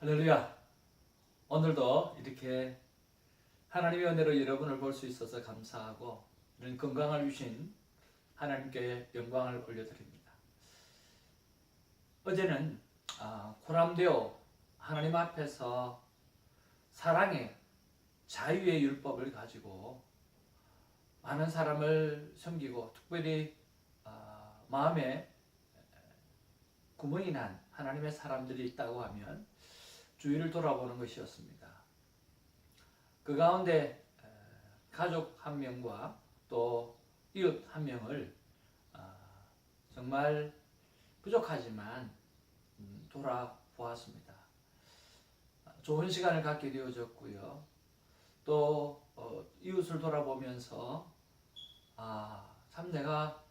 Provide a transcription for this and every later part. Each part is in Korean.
할렐루야. 오늘도 이렇게 하나님의 은혜로 여러분을 볼 수 있어서 감사하고 이런 건강을 주신 하나님께 영광을 올려드립니다. 어제는 아, 코람데오 하나님 앞에서 사랑의 자유의 율법을 가지고 많은 사람을 섬기고 특별히 아, 마음에 구멍이 난 하나님의 사람들이 있다고 하면 주위를 돌아보는 것이었습니다. 그 가운데 에, 가족 한 명과 또 이웃 한 명을 아, 정말 부족하지만 음, 돌아보았습니다. 아, 좋은 시간을 갖게 되어졌고요. 또 어, 이웃을 돌아보면서 아, 참 내가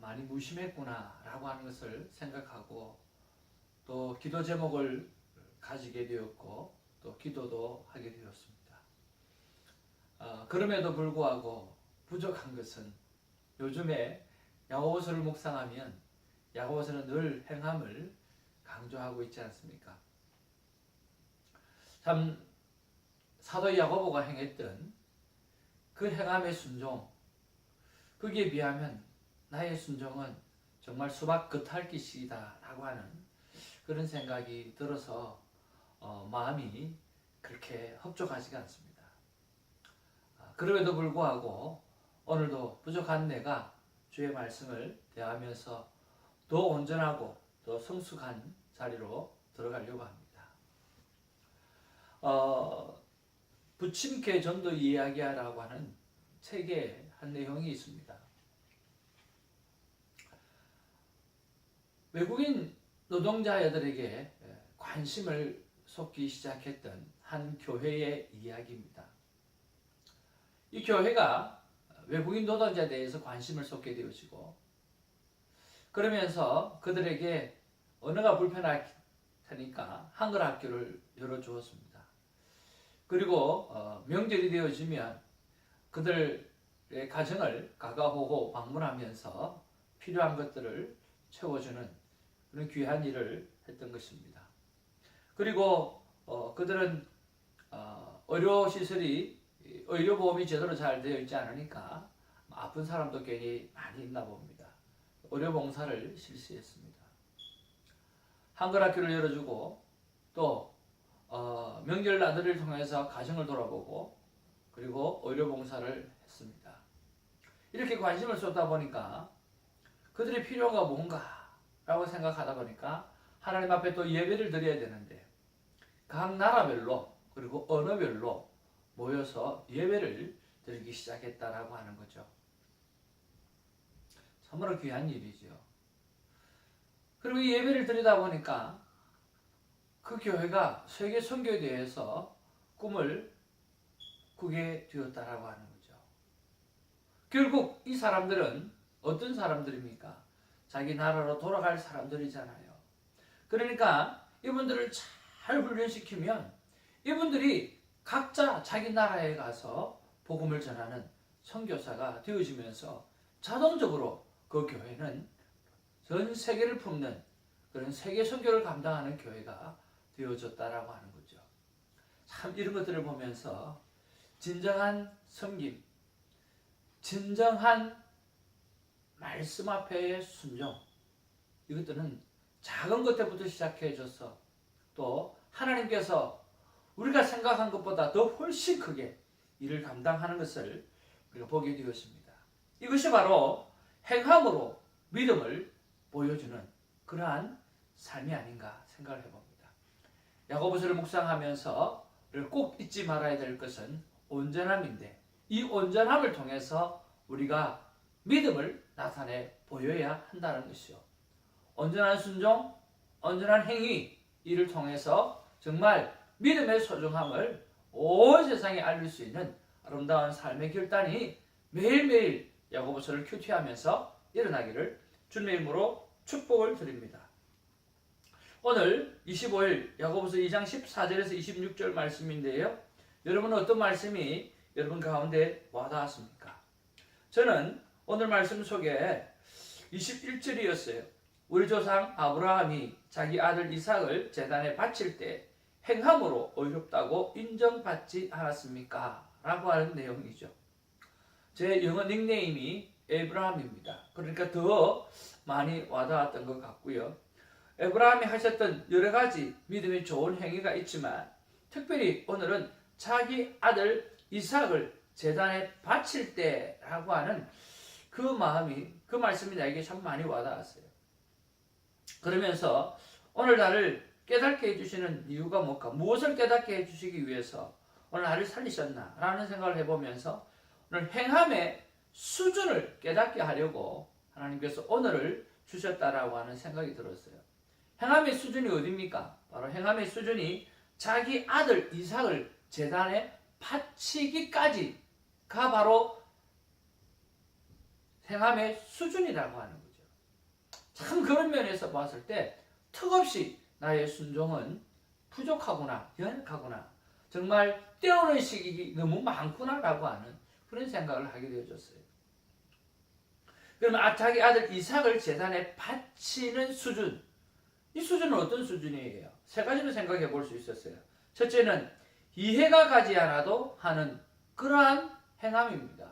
많이 무심했구나라고 하는 것을 생각하고 또 기도 제목을 가지게 되었고 또 기도도 하게 되었습니다. 어, 그럼에도 불구하고 부족한 것은 요즘에 야고보서를 묵상하면 야고보서는 늘 행함을 강조하고 있지 않습니까? 참 사도 야고보가 행했던 그 행함의 순종 거기에 비하면 나의 순종은 정말 수박 겉핥기식이다라고 하는 그런 생각이 들어서 어, 마음이 그렇게 흡족하지가 않습니다. 아, 그럼에도 불구하고 오늘도 부족한 내가 주의 말씀을 대하면서 더 온전하고 더 성숙한 자리로 들어가려고 합니다. 어, 부침개 전도 이야기하라고 하는 책에 한 내용이 있습니다. 외국인 노동자들에게 관심을 쏟기 시작했던 한 교회의 이야기입니다. 이 교회가 외국인 노동자에 대해서 관심을 쏟게 되어지고 그러면서 그들에게 언어가 불편하니까 한글 학교를 열어주었습니다. 그리고 어, 명절이 되어지면 그들의 가정을 가가호호 방문하면서 필요한 것들을 채워주는 그런 귀한 일을 했던 것입니다. 그리고 어, 그들은 어, 의료 시설이 의료보험이 제대로 잘 되어 있지 않으니까 아픈 사람도 괜히 많이 있나 봅니다. 의료봉사를 실시했습니다. 한글 학교를 열어주고 또 어, 명절 나들이를 통해서 가정을 돌아보고 그리고 의료봉사를 했습니다. 이렇게 관심을 쏟다 보니까 그들의 필요가 뭔가 라고 생각하다 보니까 하나님 앞에 또 예배를 드려야 되는데 각 나라별로 그리고 언어별로 모여서 예배를 드리기 시작했다라고 하는 거죠. 참으로 귀한 일이죠. 그리고 이 예배를 드리다 보니까 그 교회가 세계 선교에 대해서 꿈을 꾸게 되었다라고 하는 거죠. 결국 이 사람들은 어떤 사람들입니까? 자기 나라로 돌아갈 사람들이잖아요. 그러니까 이분들을 잘 훈련시키면 이분들이 각자 자기 나라에 가서 복음을 전하는 선교사가 되어지면서 자동적으로 그 교회는 전 세계를 품는 그런 세계 선교를 감당하는 교회가 되어졌다라고 하는 거죠. 참 이런 것들을 보면서 진정한 섬김, 진정한 말씀 앞에의 순종 이것들은 작은 것부터 시작해줘서 또 하나님께서 우리가 생각한 것보다 더 훨씬 크게 일을 감당하는 것을 우리가 보게 되었습니다. 이것이 바로 행함으로 믿음을 보여주는 그러한 삶이 아닌가 생각을 해봅니다. 야고보서를 묵상하면서 꼭 잊지 말아야 될 것은 온전함인데 이 온전함을 통해서 우리가 믿음을 나타내 보여야 한다는 것이요. 온전한 순종, 온전한 행위 이를 통해서 정말 믿음의 소중함을 온 세상에 알릴 수 있는 아름다운 삶의 결단이 매일매일 야고보서를 큐티하면서 일어나기를 주님의 이름으로 축복을 드립니다. 오늘 25일 야고보서 2장 14절에서 26절 말씀인데요. 여러분은 어떤 말씀이 여러분 가운데 와닿았습니까? 저는 오늘 말씀 속에 21절이었어요. 우리 조상 아브라함이 자기 아들 이삭을 재단에 바칠 때 행함으로 의롭다고 인정받지 않았습니까? 라고 하는 내용이죠. 제 영어 닉네임이 에브라함입니다. 그러니까 더 많이 와닿았던 것 같고요. 에브라함이 하셨던 여러 가지 믿음의 좋은 행위가 있지만 특별히 오늘은 자기 아들 이삭을 재단에 바칠 때라고 하는 그 마음이 그 말씀이 나에게 참 많이 와닿았어요. 그러면서 오늘 나를 깨닫게 해주시는 이유가 뭘까? 무엇을 깨닫게 해주시기 위해서 오늘 나를 살리셨나? 라는 생각을 해보면서 오늘 행함의 수준을 깨닫게 하려고 하나님께서 오늘을 주셨다라고 하는 생각이 들었어요. 행함의 수준이 어디입니까? 바로 행함의 수준이 자기 아들 이삭을 재단에 바치기까지가 바로 행함의 수준이라고 하는 거죠. 참 그런 면에서 봤을 때 턱없이 나의 순종은 부족하구나, 연약하구나, 정말 때우는 시기 너무 많구나라고 하는 그런 생각을 하게 되어졌어요. 그러면 아, 자기 아들 이삭을 재단에 바치는 수준, 이 수준은 어떤 수준이에요? 세 가지를 생각해 볼 수 있었어요. 첫째는 이해가 가지 않아도 하는 그러한 행함입니다.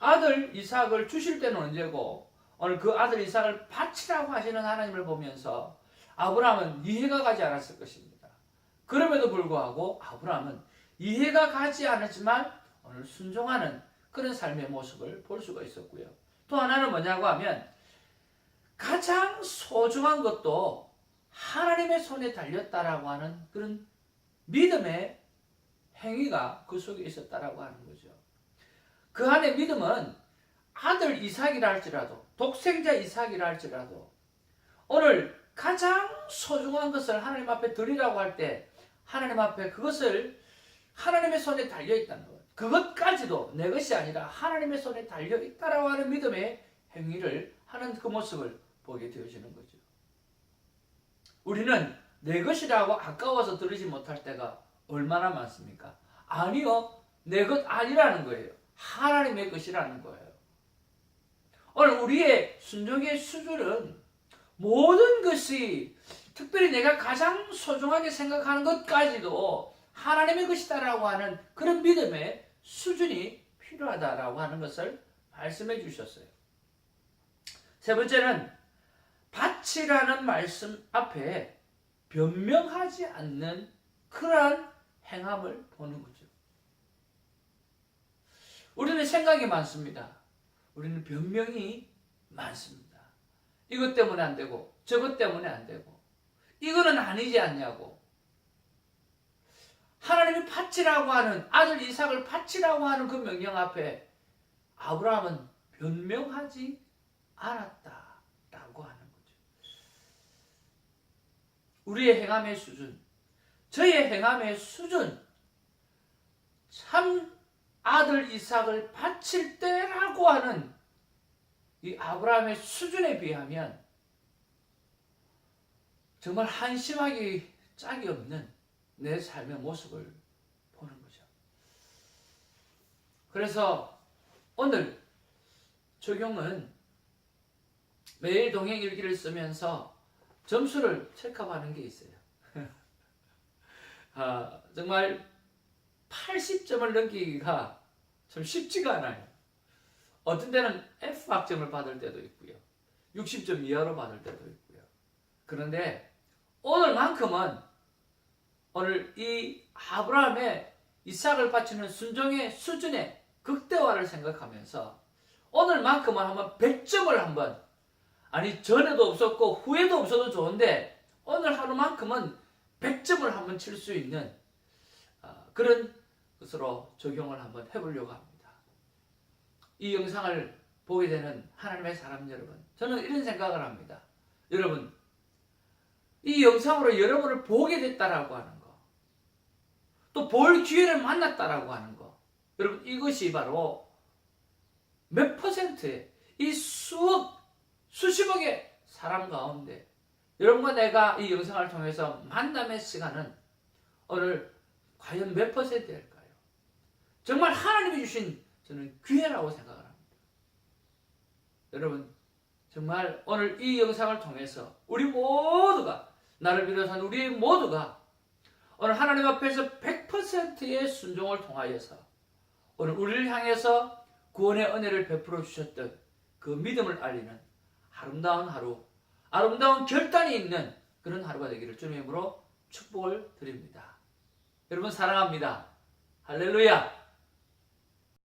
아들 이삭을 주실 때는 언제고 오늘 그 아들 이삭을 바치라고 하시는 하나님을 보면서 아브라함은 이해가 가지 않았을 것입니다. 그럼에도 불구하고 아브라함은 이해가 가지 않았지만 오늘 순종하는 그런 삶의 모습을 볼 수가 있었고요. 또 하나는 뭐냐고 하면 가장 소중한 것도 하나님의 손에 달렸다라고 하는 그런 믿음의 행위가 그 속에 있었다라고 하는 거죠. 그 안에 믿음은 아들 이삭이라 할지라도 독생자 이삭이라 할지라도 오늘 가장 소중한 것을 하나님 앞에 드리라고 할 때 하나님 앞에 그것을 하나님의 손에 달려 있다는 것. 그것까지도 내 것이 아니라 하나님의 손에 달려 있다라고 하는 믿음의 행위를 하는 그 모습을 보게 되어지는 거죠. 우리는 내 것이라고 아까워서 들으지 못할 때가 얼마나 많습니까? 아니요, 내 것 아니라는 거예요. 하나님의 것이라는 거예요. 오늘 우리의 순종의 수준은 모든 것이 특별히 내가 가장 소중하게 생각하는 것까지도 하나님의 것이다라고 하는 그런 믿음의 수준이 필요하다라고 하는 것을 말씀해 주셨어요. 세 번째는 밭이라는 말씀 앞에 변명하지 않는 그러한 행함을 보는 거죠. 우리는 생각이 많습니다. 우리는 변명이 많습니다. 이것 때문에 안 되고, 저것 때문에 안 되고, 이거는 아니지 않냐고. 하나님이 밭이라고 하는 아들 이삭을 밭이라고 하는 그 명령 앞에 아브라함은 변명하지 않았다라고 하는 거죠. 우리의 행함의 수준, 저의 행함의 수준, 참 아들 이삭을 바칠 때라고 하는 이 아브라함의 수준에 비하면 정말 한심하기 짝이 없는 내 삶의 모습을 보는 거죠. 그래서 오늘 적용은 매일 동행 일기를 쓰면서 점수를 체크하는 게 있어요. 아, 정말 80점을 넘기기가 참 쉽지가 않아요. 어떤 때는 F 학점을 받을 때도 있고요. 60점 이하로 받을 때도 있고요. 그런데 오늘만큼은 오늘 이 아브라함의 이삭을 바치는 순종의 수준의 극대화를 생각하면서 오늘만큼은 한번 100점을 한번 아니 전에도 없었고 후에도 없어도 좋은데 오늘 하루만큼은 100점을 한번 칠 수 있는 어, 그런 것으로 적용을 한번 해보려고 합니다. 이 영상을 보게 되는 하나님의 사람 여러분, 저는 이런 생각을 합니다. 여러분, 이 영상으로 여러분을 보게 됐다라고 하는 거, 또 볼 기회를 만났다라고 하는 거, 여러분 이것이 바로 몇 퍼센트의 이 수억, 수십억의 사람 가운데 여러분과 내가 이 영상을 통해서 만남의 시간은 오늘 과연 몇 퍼센트일까요? 정말 하나님이 주신 저는 기회라고 생각을 합니다. 여러분, 정말 오늘 이 영상을 통해서 우리 모두가 나를 비롯한 우리 모두가 오늘 하나님 앞에서 100%의 순종을 통하여서 오늘 우리를 향해서 구원의 은혜를 베풀어 주셨던 그 믿음을 알리는 아름다운 하루, 아름다운 결단이 있는 그런 하루가 되기를 주님의 이름으로 축복을 드립니다. 여러분 사랑합니다. 할렐루야!